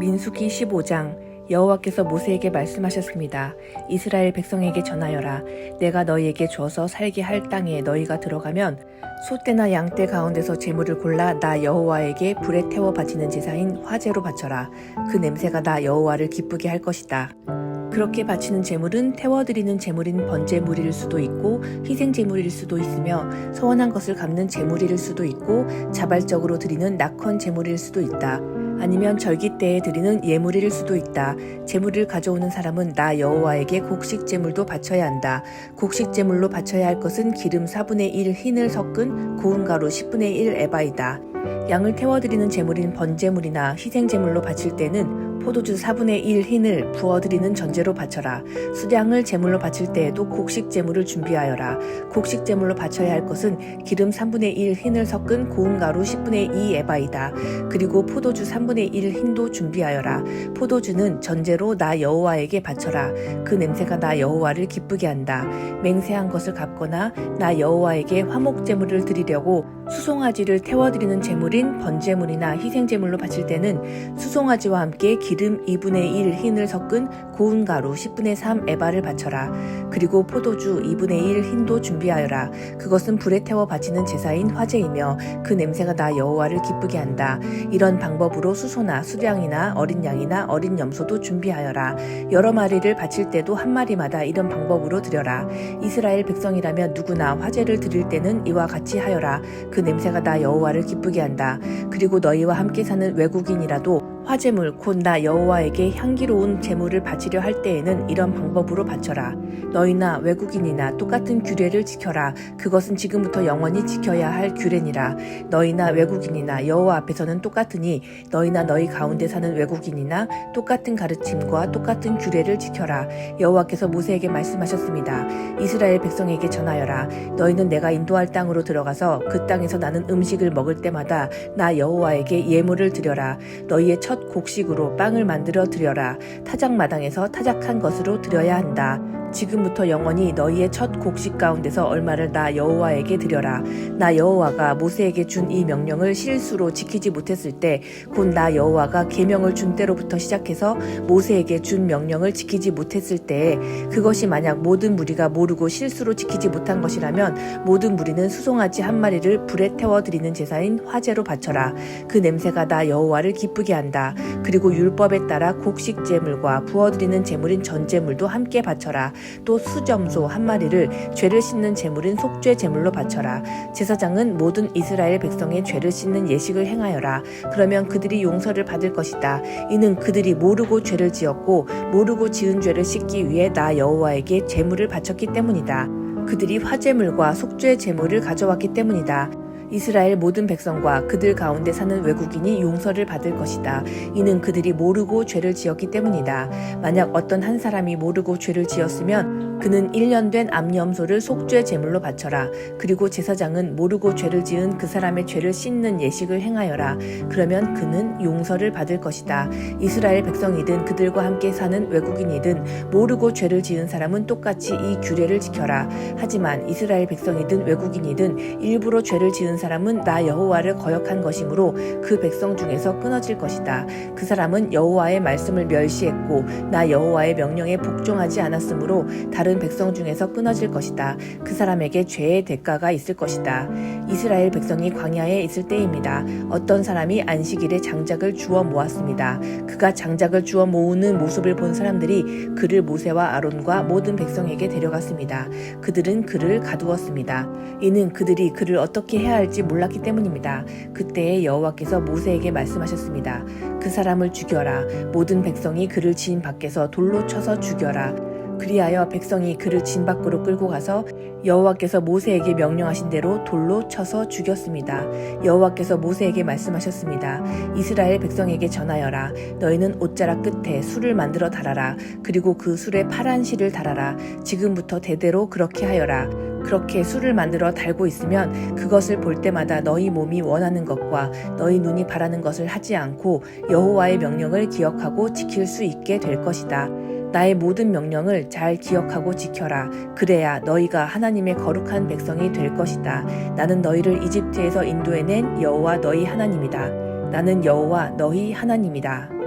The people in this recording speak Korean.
민수기 15장 여호와께서 모세에게 말씀하셨습니다. 이스라엘 백성에게 전하여라. 내가 너희에게 줘서 살게 할 땅에 너희가 들어가면 소떼나 양떼 가운데서 재물을 골라 나 여호와에게 불에 태워 바치는 제사인 화제로 바쳐라. 그 냄새가 나 여호와를 기쁘게 할 것이다. 그렇게 바치는 제물은 태워드리는 제물인 번제물일 수도 있고 희생 제물일 수도 있으며 서원한 것을 갚는 제물일 수도 있고 자발적으로 드리는 낙헌 제물일 수도 있다. 아니면 절기 때에 드리는 예물일 수도 있다. 제물을 가져오는 사람은 나 여호와에게 곡식 제물도 바쳐야 한다. 곡식 제물로 바쳐야 할 것은 기름 4분의 1 흰을 섞은 고운 가루 10분의 1 에바이다. 양을 태워드리는 제물인 번제물이나 희생 제물로 바칠 때는 포도주 4분의 1 흰을 부어드리는 전제로 바쳐라. 수량을 제물로 바칠 때에도 곡식 제물을 준비하여라. 곡식 제물로 바쳐야 할 것은 기름 3분의 1 흰을 섞은 고운 가루 10분의 2 에바이다. 그리고 포도주 3분의 1 흰도 준비하여라. 포도주는 전제로 나 여호와에게 바쳐라. 그 냄새가 나 여호와를 기쁘게 한다. 맹세한 것을 갚거나 나 여호와에게 화목 제물을 드리려고 수송아지를 태워드리는 제물인 번제물이나 희생 제물로 바칠 때는 수송아지와 함께 기름 2분의 1 흰을 섞은 고운 가루 10분의 3 에바를 바쳐라. 그리고 포도주 2분의 1 흰도 준비하여라. 그것은 불에 태워 바치는 제사인 화제이며 그 냄새가 나 여호와를 기쁘게 한다. 이런 방법으로 수소나 수량이나 어린 양이나 어린 염소도 준비하여라. 여러 마리를 바칠 때도 한 마리마다 이런 방법으로 드려라. 이스라엘 백성이라면 누구나 화제를 드릴 때는 이와 같이 하여라. 그 냄새가 나 여호와를 기쁘게 한다. 그리고 너희와 함께 사는 외국인이라도 화제물 곧 나 여호와에게 향기로운 제물을 바치려 할 때에는 이런 방법으로 바쳐라. 너희나 외국인이나 똑같은 규례를 지켜라. 그것은 지금부터 영원히 지켜야 할 규례니라. 너희나 외국인이나 여호와 앞에서는 똑같으니 너희나 너희 가운데 사는 외국인이나 똑같은 가르침과 똑같은 규례를 지켜라. 여호와께서 모세에게 말씀하셨습니다. 이스라엘 백성에게 전하여라. 너희는 내가 인도할 땅으로 들어가서 그 땅에서 나는 음식을 먹을 때마다 나 여호와에게 예물을 드려라. 너희의 첫 곡식으로 빵을 만들어 드려라. 타작마당에서 타작한 것으로 드려야 한다. 지금부터 영원히 너희의 첫 곡식 가운데서 얼마를 나 여호와에게 드려라. 나 여호와가 모세에게 준 이 명령을 실수로 지키지 못했을 때 곧 나 여호와가 계명을 준 때로부터 시작해서 모세에게 준 명령을 지키지 못했을 때에 그것이 만약 모든 무리가 모르고 실수로 지키지 못한 것이라면 모든 무리는 수송아지 한 마리를 불에 태워 드리는 제사인 화제로 바쳐라. 그 냄새가 나 여호와를 기쁘게 한다. 그리고 율법에 따라 곡식 제물과 부어 드리는 제물인 전제물도 함께 바쳐라. 또 수점소 한 마리를 죄를 씻는 제물인 속죄 제물로 바쳐라. 제사장은 모든 이스라엘 백성의 죄를 씻는 예식을 행하여라. 그러면 그들이 용서를 받을 것이다. 이는 그들이 모르고 죄를 지었고 모르고 지은 죄를 씻기 위해 나 여호와에게 제물을 바쳤기 때문이다. 그들이 화제물과 속죄 제물을 가져왔기 때문이다. 이스라엘 모든 백성과 그들 가운데 사는 외국인이 용서를 받을 것이다. 이는 그들이 모르고 죄를 지었기 때문이다. 만약 어떤 한 사람이 모르고 죄를 지었으면 그는 1년 된 암염소를 속죄 제물로 바쳐라. 그리고 제사장은 모르고 죄를 지은 그 사람의 죄를 씻는 예식을 행하여라. 그러면 그는 용서를 받을 것이다. 이스라엘 백성이든 그들과 함께 사는 외국인이든 모르고 죄를 지은 사람은 똑같이 이 규례를 지켜라. 하지만 이스라엘 백성이든 외국인이든 일부러 죄를 지은 사람은 나 여호와를 거역한 것이므로 그 백성 중에서 끊어질 것이다. 그 사람은 여호와의 말씀을 멸시했고 나 여호와의 명령에 복종하지 않았으므로 다른 백성 중에서 끊어질 것이다. 그 사람에게 죄의 대가가 있을 것이다. 이스라엘 백성이 광야에 있을 때입니다. 어떤 사람이 안식일에 장작을 주워 모았습니다. 그가 장작을 주워 모으는 모습을 본 사람들이 그를 모세와 아론과 모든 백성에게 데려갔습니다. 그들은 그를 가두었습니다. 이는 그들이 그를 어떻게 해야 할지 몰랐기 때문입니다. 그때에 여호와께서 모세에게 말씀하셨습니다. 그 사람을 죽여라. 모든 백성이 그를 진 밖에서 돌로 쳐서 죽여라. 그리하여 백성이 그를 진 밖으로 끌고 가서 여호와께서 모세에게 명령하신 대로 돌로 쳐서 죽였습니다. 여호와께서 모세에게 말씀하셨습니다. 이스라엘 백성에게 전하여라. 너희는 옷자락 끝에 술을 만들어 달아라. 그리고 그 술에 파란 실을 달아라. 지금부터 대대로 그렇게 하여라. 그렇게 술을 만들어 달고 있으면 그것을 볼 때마다 너희 몸이 원하는 것과 너희 눈이 바라는 것을 하지 않고 여호와의 명령을 기억하고 지킬 수 있게 될 것이다. 나의 모든 명령을 잘 기억하고 지켜라. 그래야 너희가 하나님의 거룩한 백성이 될 것이다. 나는 너희를 이집트에서 인도해낸 여호와 너희 하나님이다. 나는 여호와 너희 하나님이다.